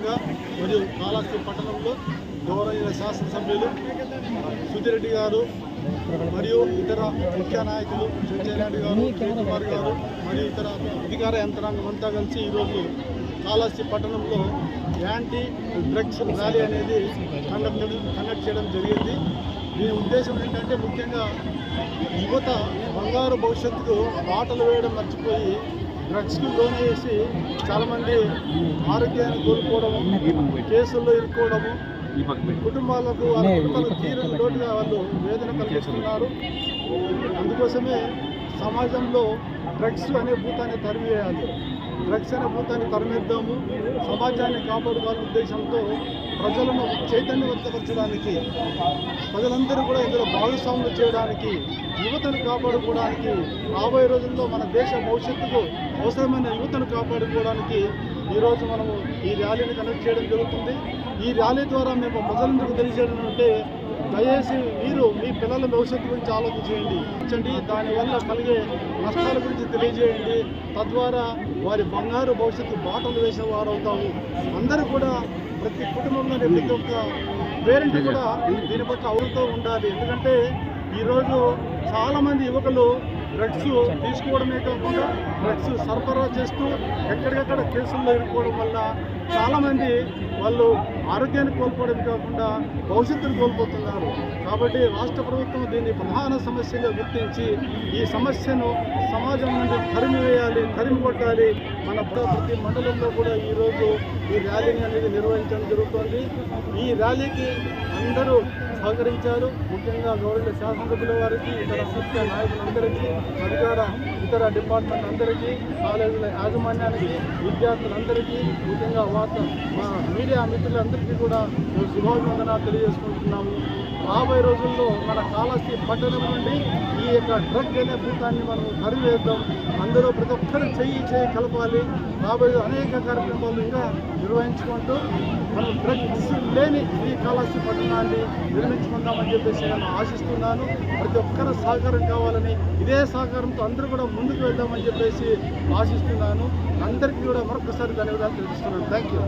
మరియు కాళహస్తి పట్టణంలో గౌరవ శాసనసభ్యులు సుధిరెడ్డి గారు మరియు ఇతర ముఖ్య నాయకులు చెంచయ్యనాయుడు గారు కుమార్ గారు మరియు ఇతర అధికార యంత్రాంగం అంతా కలిసి ఈరోజు కాళహస్తి పట్టణంలో యాంటీ డ్రగ్స్ ర్యాలీ అనేది కండక్ట్ కండక్ట్ చేయడం జరిగింది. దీని ఉద్దేశం ఏంటంటే ముఖ్యంగా యువత బంగారు భవిష్యత్తుకు బాటలు వేయడం మర్చిపోయి డ్రగ్స్కి లోన్ చేసి చాలామంది ఆరోగ్యాన్ని కోల్పోవడము కేసుల్లో ఇరుక్కోవడము కుటుంబాలకు వాళ్ళ కుటుంబాలకు తీరని లోటుగా వాళ్ళు వేదన కలిగిస్తున్నారు. అందుకోసమే సమాజంలో డ్రగ్స్ అనే భూతాన్ని తరివేయాలి డ్రగ్స్ అనే భూతాన్ని తరిమేద్దాము. సమాజాన్ని కాపాడుకోవాలనే ఉద్దేశంతో ప్రజలను చైతన్యవంతపరచడానికి ప్రజలందరూ కూడా ఇందులో భాగస్వాములు చేయడానికి యువతను కాపాడుకోవడానికి రాబోయే రోజుల్లో మన దేశ భవిష్యత్తుకు అవసరమైన యువతను కాపాడుకోవడానికి ఈరోజు మనము ఈ ర్యాలీని కనెక్ట్ చేయడం జరుగుతుంది. ఈ ర్యాలీ ద్వారా మేము ప్రజలందరికీ తెలియజేయడం అంటే దయచేసి మీరు మీ పిల్లల భవిష్యత్తు గురించి ఆలోచించేయండి ఇచ్చండి దానివల్ల కలిగే నష్టాల గురించి తెలియజేయండి. తద్వారా వారి బంగారు భవిష్యత్తు బాటలు వేసిన వారు అవుతాము అందరూ కూడా ప్రతి కుటుంబంలోని ప్రతి ఒక్క పేరెంట్ కూడా దీని పట్ల అవుతూ ఉండాలి. ఎందుకంటే ఈరోజు చాలామంది యువకులు డ్రగ్స్ తీసుకోవడమే కాకుండా డ్రగ్స్ సరఫరా చేస్తూ ఎక్కడికక్కడ కేసుల్లో ఇరుక్కోవడం వల్ల చాలామంది వాళ్ళు ఆరోగ్యాన్ని కోల్పోవడమే కాకుండా భవిష్యత్తును కోల్పోతున్నారు. కాబట్టి రాష్ట్ర ప్రభుత్వం దీన్ని ప్రధాన సమస్యగా గుర్తించి ఈ సమస్యను సమాజం నుండి తరిమివేయాలి తరిమి కొట్టాలి. మన ప్రతి మండలంలో కూడా ఈరోజు ఈ ర్యాలీని అనేది నిర్వహించడం జరుగుతోంది. ఈ ర్యాలీకి అందరూ సహకరించారు. ముఖ్యంగా గౌరవ శాసనసభ్యుల వారికి ఇతర ముఖ్య నాయకులందరికీ అధికార ఇతర డిపార్ట్మెంట్ అందరికీ కాలేజీల యాజమాన్యానికి విద్యార్థులందరికీ ముఖ్యంగా వార్త మా మీడియా మిత్రులందరికీ కూడా మేము శుభాభివందనాలు తెలియజేసుకుంటున్నాము. రాబోయే రోజుల్లో మన కాళహస్తి పట్టణం నుండి ఈ యొక్క డ్రగ్ అనే భూతాన్ని మనం తరివేద్దాం అందరూ ప్రతి ఒక్కరు చెయ్యి చేయి కలపాలి. రాబోయే అనేక కార్యక్రమాలు ఇంకా నిర్వహించుకుంటూ మనం డ్రగ్స్ లేని ఈ కాళహస్తి పట్టణాన్ని నిర్మించుకుందామని చెప్పేసి నేను ఆశిస్తున్నాను. ప్రతి ఒక్కరు సహకారం కావాలని ఇదే సహకారంతో అందరూ కూడా ముందుకు వెళ్దామని చెప్పేసి ఆశిస్తున్నాను. అందరికీ కూడా మరొకసారి ధన్యవాదాలు తెలుస్తున్నాను థ్యాంక్ యూ